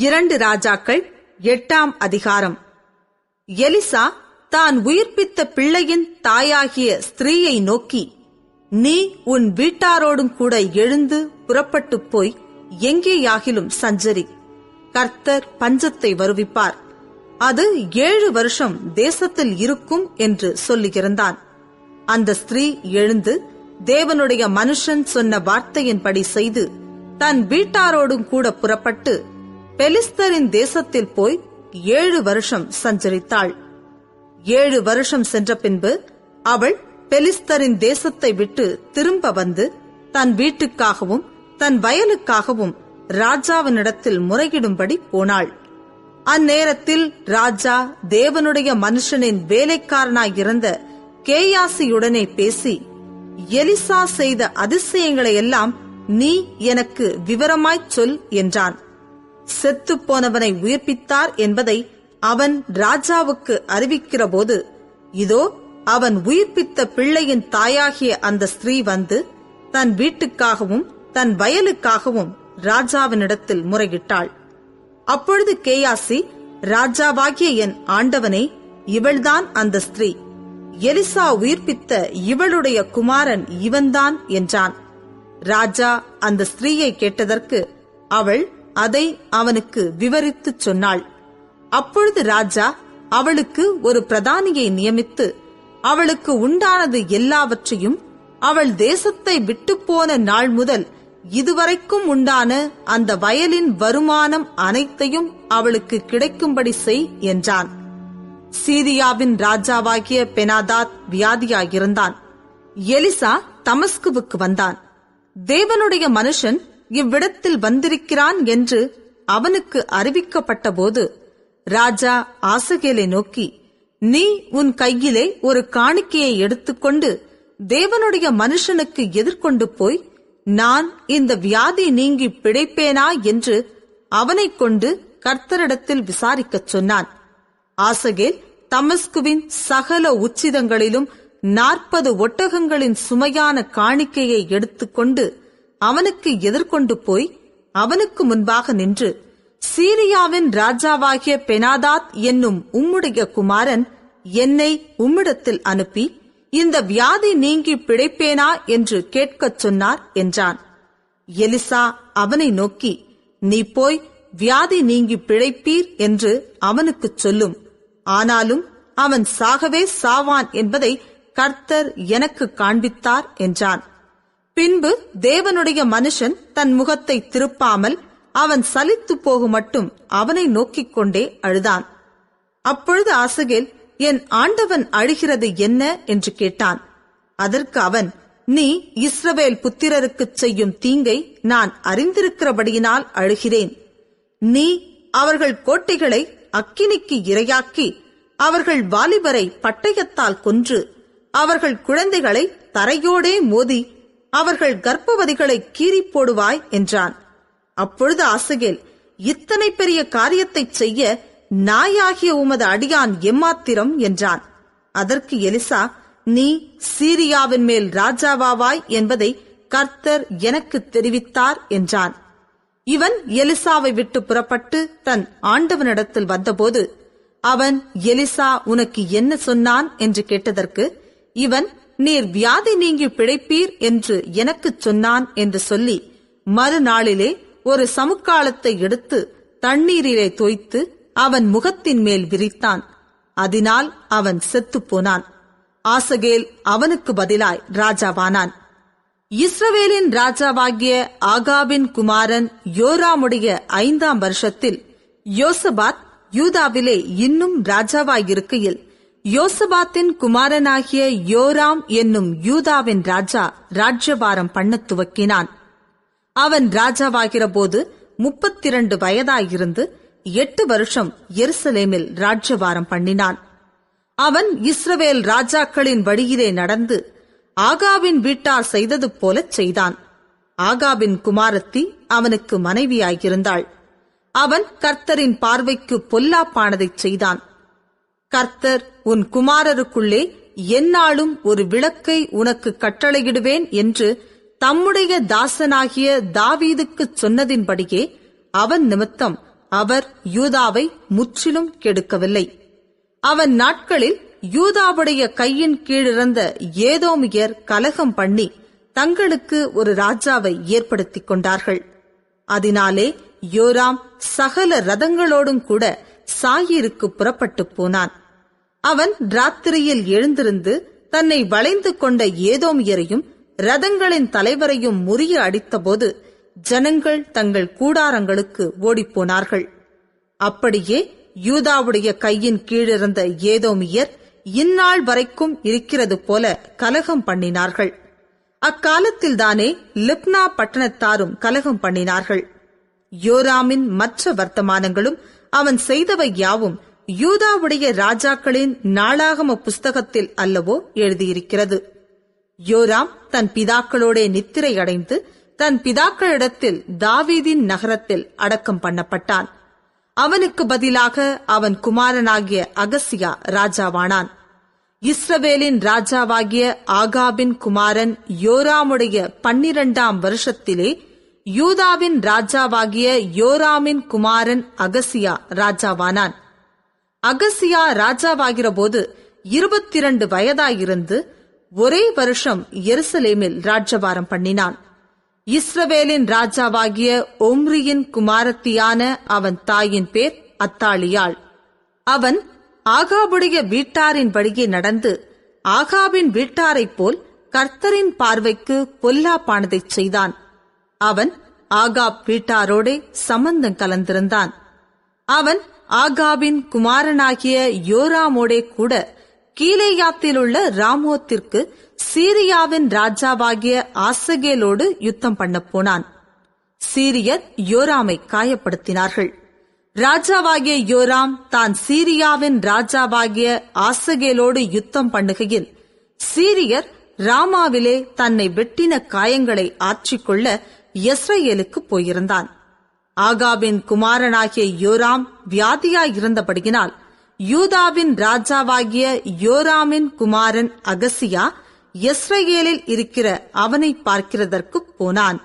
இரண்டு ராஜாக்கள் எட்டாம் அதிகாரம். எலிசா தான் உயிர்ப்பித்த பிள்ளையின் தாயாகிய ஸ்திரீயை நோக்கி நீ உன் வீட்டாரோடும் கூட எழுந்து புறப்பட்டுப் போய் எங்கேயாகிலும் சஞ்சரி. கர்த்தர் பஞ்சத்தை வருவிப்பார். அது ஏழு வருஷம் தேசத்தில் இருக்கும் என்று சொல்லியிருந்தான். அந்த ஸ்திரீ எழுந்து தேவனுடைய மனுஷன் சொன்ன வார்த்தையின்படி செய்து தன் வீட்டாரோடும் கூட புறப்பட்டு பெலிஸ்தரின் தேசத்தில் போய் ஏழு வருஷம் சஞ்சரித்தாள். ஏழு வருஷம் சென்ற பின்பு அவள் பெலிஸ்தரின் தேசத்தை விட்டு திரும்ப வந்து தன் வீட்டுக்காகவும் தன் வயலுக்காகவும் ராஜாவினிடத்தில் முறையிடும்படி போனாள். அந்நேரத்தில் ராஜா தேவனுடைய மனுஷனின் வேலைக்காரனாயிருந்த கேயாசியுடனே பேசி எலிசா செய்த அதிசயங்களை எல்லாம் நீ எனக்கு விவரமாய்ச் சொல் என்றான். செத்துப் போனவனை உயிர்ப்பித்தார் என்பதை அவன் ராஜாவுக்கு அறிவிக்கிறபோது இதோ அவன் உயிர்ப்பித்த பிள்ளையின் தாயாகிய அந்த ஸ்திரீ வந்து தன் வீட்டுக்காகவும் தன் வயலுக்காகவும் ராஜாவினிடத்தில் முறையிட்டாள். அப்பொழுது கேயாசி ராஜாவாகிய என் ஆண்டவனே இவள்தான் அந்த ஸ்திரீ. எலிசா உயிர்ப்பித்த இவளுடைய குமாரன் இவன்தான் என்றான். ராஜா அந்த ஸ்திரீயை கேட்டதற்கு அவள் அதை அவனுக்கு விவரித்துச் சொன்னாள். அப்பொழுது ராஜா அவளுக்கு ஒரு பிரதானியை நியமித்து அவளுக்கு உண்டானது எல்லாவற்றையும் அவள் தேசத்தை விட்டுப்போன நாள் முதல் இதுவரைக்கும் உண்டான அந்த வயலின் வருமானம் அனைத்தையும் அவளுக்கு கிடைக்கும்படி செய் என்றான். சீரியாவின் ராஜாவாகிய பெனாதாத் வியாதியாயிருந்தான். எலிசா தமஸ்குவுக்கு வந்தான். தேவனுடைய மனுஷன் இவ்விடத்தில் வந்திருக்கிறான் என்று அவனுக்கு அறிவிக்கப்பட்டபோது ராஜா ஆசகேலை நோக்கி நீ உன் கையிலே ஒரு காணிக்கையை எடுத்துக்கொண்டு தேவனுடைய மனுஷனுக்கு எதிர்கொண்டு போய் நான் இந்த வியாதி நீங்கி பிழைப்பேனா? என்று அவனைக் கொண்டு கர்த்தரிடத்தில் விசாரிக்கச் சொன்னான். ஆசகேல் தமஸ்குவின் சகல உச்சிதங்களிலும் நாற்பது ஒட்டகங்களின் சுமையான காணிக்கையை எடுத்துக்கொண்டு அவனுக்கு எதிர்கொண்டு போய் அவனுக்கு முன்பாக நின்று சீரியாவின் ராஜாவாகிய பெனாதாத் என்னும் உம்முடைய குமாரன் என்னை உம்மிடத்தில் அனுப்பி இந்த வியாதி நீங்கி பிழைப்பேனா என்று கேட்கச் சொன்னார் என்றான். எலிசா அவனை நோக்கி நீ போய் வியாதி நீங்கி பிழைப்பீர் என்று அவனுக்குச் சொல்லும். ஆனாலும் அவன் சாகவே சாவான் என்பதை கர்த்தர் எனக்கு காண்பித்தார் என்றான். பின்பு தேவனுடைய மனுஷன் தன் முகத்தை திருப்பாமல் அவன் சலித்து போகும் மட்டும் அவனை நோக்கிக் கொண்டே அழுதான். அப்பொழுது ஆசகேல் என் ஆண்டவன் அழுகிறது என்ன என்று கேட்டான். அதற்கு அவன் நீ இஸ்ரவேல் புத்திரருக்குச் செய்யும் தீங்கை நான் அறிந்திருக்கிறபடியினால் அழுகிறேன். நீ அவர்கள் கோட்டைகளை அக்கினிக்கு இரையாக்கி அவர்கள் வாலிபரை பட்டயத்தால் கொன்று அவர்கள் குழந்தைகளை தரையோடே மோதி அவர்கள் கர்ப்பவதிகளை கீறி போடுவாய் என்றான். அப்பொழுது ஆசகேல் இத்தனை பெரிய காரியத்தைச் செய்ய நாயாகிய உமது அடியான் எம்மாத்திரம் என்றான். அதற்கு எலிசா நீ சீரியாவின் மேல் ராஜாவாவாய் என்பதை கர்த்தர் எனக்கு தெரிவித்தார் என்றான். இவன் எலிசாவை விட்டு புறப்பட்டு தன் ஆண்டவனிடத்தில் வந்தபோது அவன் எலிசா உனக்கு என்ன சொன்னான்? என்று கேட்டதற்கு இவன் நீர் வியாதி நீங்கி பிழைப்பீர் என்று எனக்குச் சொன்னான் என்று சொல்லி மறுநாளிலே ஒரு சமுக்காலத்தை எடுத்து தண்ணீரிலே தோய்த்து அவன் முகத்தின் மேல் விரித்தான். அதனால் அவன் செத்துப் போனான். ஆசகேல் அவனுக்கு பதிலாய் ராஜாவானான். இஸ்ரவேலின் ராஜாவாகிய ஆகாபின் குமாரன் யோராமுடைய ஐந்தாம் வருஷத்தில் யோசபாத் யூதாவிலே இன்னும் ராஜாவாயிருக்கையில் யோசபாத்தின் குமாரனாகிய யோராம் என்னும் யூதாவின் ராஜா ராஜ்யபாரம் பண்ண துவக்கினான். அவன் ராஜாவாகிற போது முப்பத்திரண்டு வயதாயிருந்து எட்டு வருஷம் எருசலேமில் ராஜ்யபாரம் பண்ணினான். அவன் இஸ்ரவேல் ராஜாக்களின் வழியிலே நடந்து ஆகாவின் வீட்டார் செய்தது போலச் செய்தான். ஆகாவின் குமாரத்தி அவனுக்கு மனைவியாயிருந்தாள். அவன் கர்த்தரின் பார்வைக்கு பொல்லாப்பானதைச் செய்தான். கர்த்தர் உன் குமாரருக்குள்ளே எந்நாளும் ஒரு விளக்கை உனக்கு கட்டளையிடுவேன் என்று தம்முடைய தாசனாகிய தாவீதுக்குச் சொன்னதின்படியே அவன் நிமித்தம் அவர் யூதாவை முற்றிலும் கெடுக்கவில்லை. அவன் நாட்களில் யூதாவுடைய கையின் கீழிருந்த ஏதோமியர் கலகம் பண்ணி தங்களுக்கு ஒரு ராஜாவை ஏற்படுத்திக் கொண்டார்கள். அதனாலே யோராம் சகல ரதங்களோடும் கூட சாயிருக்கு புறப்பட்டு போனான். அவன் ராத்திரியில் எழுந்திருந்து தன்னை வளைந்து கொண்ட ஏதோமியரையும் ரதங்களின் தலைவரையும் முறிய அடித்தபோது ஜனங்கள் தங்கள் கூடாரங்களுக்கு ஓடிப்போனார்கள் அப்படியே யூதாவுடைய கையின் கீழிருந்த ஏதோமியர் இந்நாள் வரைக்கும் இருக்கிறது போல கலகம் பண்ணினார்கள். அக்காலத்தில்தானே லிப்னா பட்டணத்தாரும் கலகம் பண்ணினார்கள். யோராமின் மற்ற வர்த்தமானங்களும் அவன் செய்தவை யாவும் யூதாவுடைய ராஜாக்களின் நாளாகம புஸ்தகத்தில் அல்லவோ எழுதியிருக்கிறது. யோராம் தன் பிதாக்களோடே நித்திரை அடைந்து தன் பிதாக்களிடத்தில் தாவீதின் நகரத்தில் அடக்கம் பண்ணப்பட்டான். அவனுக்கு பதிலாக அவன் குமாரனாகிய அகசியா ராஜாவானான். இஸ்ரவேலின் ராஜாவாகிய ஆகாபின் குமாரன் யோராமுடைய பன்னிரண்டாம் வருஷத்திலே யூதாவின் ராஜாவாகிய யோராமின் குமாரன் அகசியா ராஜாவானான். அகசியா ராஜாவாகிற போது இருபத்திரண்டு வயதாயிருந்து ஒரே வருஷம் எருசலேமில் ராஜ்யபாரம் பண்ணினான். இஸ்ரவேலின் ராஜாவாகிய ஒம்ரியின் குமாரத்தியான அவன் தாயின் பேர் அத்தாளியாள் அவன் ஆகாபுடைய வீட்டாரின்படியே நடந்து ஆகாபின் வீட்டாரைப் போல் கர்த்தரின் பார்வைக்கு பொல்லாப்பானதைச் செய்தான். அவன் ஆகாப் வீட்டாரோடே சம்பந்தம் கலந்திருந்தான். அவன் ஆகாபின் குமாரனாகிய யோராமோடே கூட கீலேயாத்திலுள்ள ராமோத்திற்கு சீரியாவின் ராஜாவாகிய ஆசகேலோடு யுத்தம் பண்ண போனான். சீரியர் யோராமை காயப்படுத்தினார்கள். ராஜாவாகிய யோராம் தான் சீரியாவின் ராஜாவாகிய ஆசகேலோடு யுத்தம் பண்ணுகையில் சீரியர் ராமாவிலே தன்னை வெட்டின காயங்களை ஆற்றிக்கொள்ள எஸ்ரேலுக்கு போயிருந்தான். ஆகாபின் குமாரனாகிய யோராம் வியாதியாயிருந்தபடியினால் யூதாவின் ராஜாவாகிய யோராமின் குமாரன் அகசியா எஸ்ரேலில் இருக்கிற அவனை பார்க்கிறதற்கு போனான்.